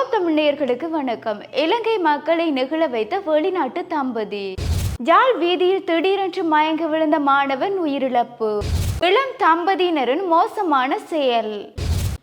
Diop தமிழ்நேயர்களுக்கு வணக்கம். இலங்கை மக்களை நெகிழ வைத்த வெளிநாட்டு தம்பதி. ஜாழ் வீதியில் திடீரென்று மயங்கி விழுந்த மாணவன் உயிரிழப்பு. இளம் தம்பதியினரின் மோசமான செயல்.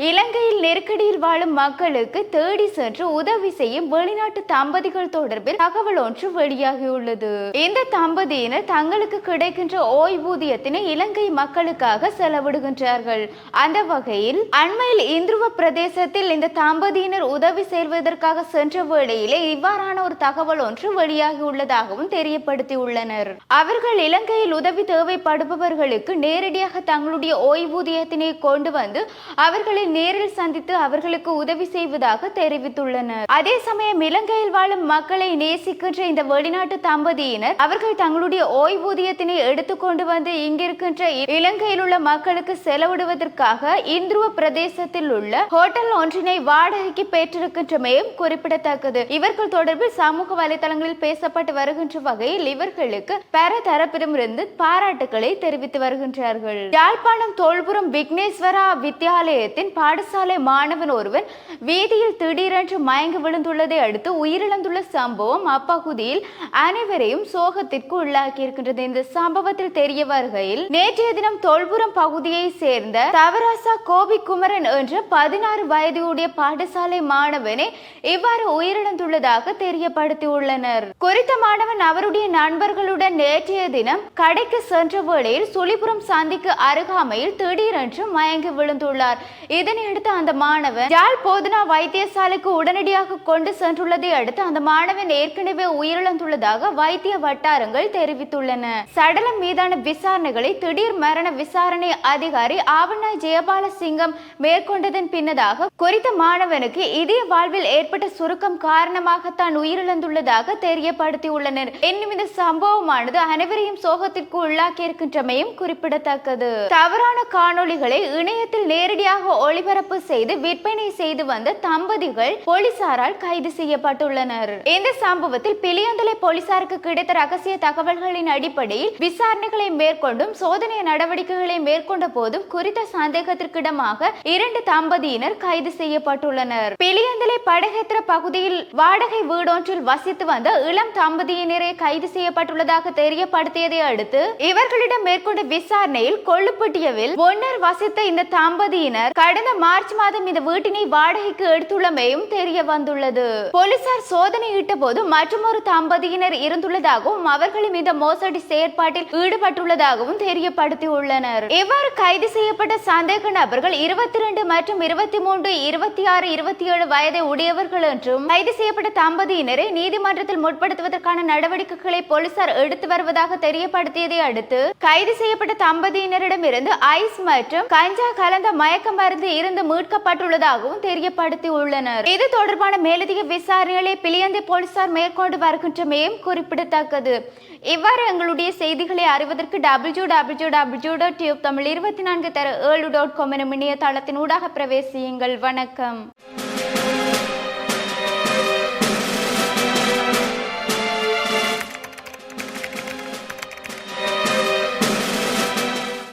இலங்கையில் நெருக்கடியில் வாழும் மக்களுக்கு தேடி சென்று உதவி செய்யும் வெளிநாட்டு தம்பதிகள் தொடர்பில் தகவல் ஒன்று வெளியாகியுள்ளது. இந்த தம்பதியினர் தங்களுக்கு கிடைக்கின்ற ஓய்வூதியத்தினை இலங்கை மக்களுக்காக செலவிடுகின்றார்கள். அந்த வகையில் அண்மையில் இந்துருவ பிரதேசத்தில் இந்த தம்பதியினர் உதவி செய்வதற்காக சென்ற வேளையிலே இவ்வாறான ஒரு தகவல் ஒன்று வெளியாகியுள்ளதாகவும் தெரியப்படுத்தியுள்ளனர். அவர்கள் இலங்கையில் உதவி தேவைப்படுபவர்களுக்கு நேரடியாக தங்களுடைய ஓய்வூதியத்தினை கொண்டு வந்து அவர்களின் நேரில் சந்தித்து அவர்களுக்கு உதவி செய்வதாக தெரிவித்துள்ளனர். அதே சமயம் இலங்கையில் வாழும் மக்களை நேசிக்கின்ற இந்த வெளிநாட்டு தம்பதியினர் அவர்கள் தங்களுடைய ஓய்வூதியத்தினை எடுத்துக்கொண்டு வந்து இங்கிருக்கின்ற இலங்கையில் உள்ள மக்களுக்கு செலவிடுவதற்காக இந்துருவ பிரதேசத்தில் உள்ள ஹோட்டல் ஒன்றினை வாடகைக்கு பெற்றிருக்கின்றமையும் குறிப்பிடத்தக்கது. இவர்கள் தொடர்பில் சமூக வலைதளங்களில் பேசப்பட்டு வருகின்ற வகையில் இவர்களுக்கு பல தரப்பிடமிருந்து பாராட்டுகளை தெரிவித்து வருகின்றார்கள். யாழ்ப்பாணம் தோல்புரம் விக்னேஸ்வரா வித்யாலயத்தின் பாடசாலை மாணவன் ஒருவன் வீதியில் திடீரென்று மயங்கி விழுந்துள்ளதை அடுத்து உயிரிழந்துள்ள சம்பவம் அப்பகுதியில் அனைவரையும் சோகத்திற்கு உள்ளாக்கியிருக்கின்றது. இந்த சம்பவத்தில் தெரிய வருகையில் நேற்றைய தினம் தொல்புரம் பகுதியை சேர்ந்த தவராசா கோபி குமரன் என்ற பதினாறு வயதுடைய பாடசாலை மாணவனை இவ்வாறு உயிரிழந்துள்ளதாக தெரியப்படுத்தியுள்ளனர். குறித்த மாணவன் அவருடைய நண்பர்களுடன் நேற்றைய தினம் கடைக்கு சென்ற வேளையில் சுழிபுரம் சந்திக்கு அருகாமையில் திடீரென்று மயங்கி விழுந்துள்ளார். இது இதனையடுத்து அந்த மாணவன் யாழ் போதனா வைத்தியசாலைக்கு உடனடியாக கொண்டு சென்றுள்ளதை அடுத்து அந்த மாணவன் ஏற்கனவே உயிரிழந்துள்ளதாக வைத்திய வட்டாரங்கள் தெரிவித்துள்ளன. சடலம் மீதான விசாரணைகளை திடீர் மரண விசாரணை அதிகாரி ஆவண்ணாய் ஜெயபால சிங்கம் மேற்கொண்டதன் பின்னதாக குறித்த மாணவனுக்கு இதய வாழ்வில் ஏற்பட்ட சுருக்கம் காரணமாக தான் உயிரிழந்துள்ளதாக தெரியப்படுத்தியுள்ளனர். இன்னும் இந்த சம்பவமானது அனைவரையும் சோகத்திற்கு உள்ளாக்கி இருக்கின்றமையும் குறிப்பிடத்தக்கது. தவறான காணொளிகளை இணையத்தில் நேரடியாக ஒளி ஒளிபரப்பு செய்து விற்பனை செய்து வந்த தம்பதிகள் போலீசாரால் கைது செய்யப்பட்டுள்ளனர். இந்த சம்பவத்தில் பிளியந்தலை போலீசாருக்கு கிடைத்த ரகசிய தகவல்களின் அடிப்படையில் விசாரணைகளை மேற்கொண்டும் சோதனை நடவடிக்கைகளை மேற்கொண்ட போதும் குறித்த சந்தேகத்திற்கிடமாக இரண்டு தம்பதியினர் கைது செய்யப்பட்டுள்ளனர். பிளியந்தலை படகேத்திர பகுதியில் வாடகை வீடொன்றில் வசித்து வந்த இளம் தம்பதியினரை கைது செய்யப்பட்டுள்ளதாக தெரியப்படுத்தியதை அடுத்து இவர்களிடம் மேற்கொண்ட விசாரணையில் கொள்ளுப்பட்டியவில் ஒன்னர் வசித்த இந்த தம்பதியினர் கடந்த கடந்த மார்ச் மாதம் இந்த வீட்டினை வாடகைக்கு எடுத்துள்ளமையும் தெரிய வந்துள்ளது. போலீசார் சோதனையிட்ட போது மற்றொரு தம்பதியினர் இருந்துள்ளதாகவும் அவர்களும் இந்த மோசடி செயற்பாட்டில் ஈடுபட்டுள்ளதாகவும் தெரியப்படுத்தியுள்ளனர். இவ்வாறு கைது செய்யப்பட்ட சந்தேக நபர்கள் இருபத்தி ரெண்டு மற்றும் இருபத்தி மூன்று இருபத்தி ஆறு இருபத்தி ஏழு வயதை உடையவர்கள் என்றும் கைது செய்யப்பட்ட தம்பதியினரை நீதிமன்றத்தில் முற்படுத்துவதற்கான நடவடிக்கைகளை போலீசார் எடுத்து வருவதாக தெரியப்படுத்தியதை அடுத்து கைது செய்யப்பட்ட தம்பதியினரிடமிருந்து ஐஸ் மற்றும் கஞ்சா கலந்த மயக்க மருந்து இருந்து மீட்கப்பட்டுள்ளதாகவும் தெரியப்படுத்தி உள்ளனர் இது தொடர்பான மேலதிக விசாரணைகளை பிளியந்தை போலீசார் மேற்கொண்டு வருகின்றமையும் குறிப்பிடத்தக்கது. இவ்வாறு எங்களுடைய செய்திகளை அறிவதற்கு W W W dot tube Tamil இருபத்தி நான்கு தர ஏழு டாட் காம் எனும் இணையதளத்தின் ஊடாக பிரவேசியுங்கள். வணக்கம்.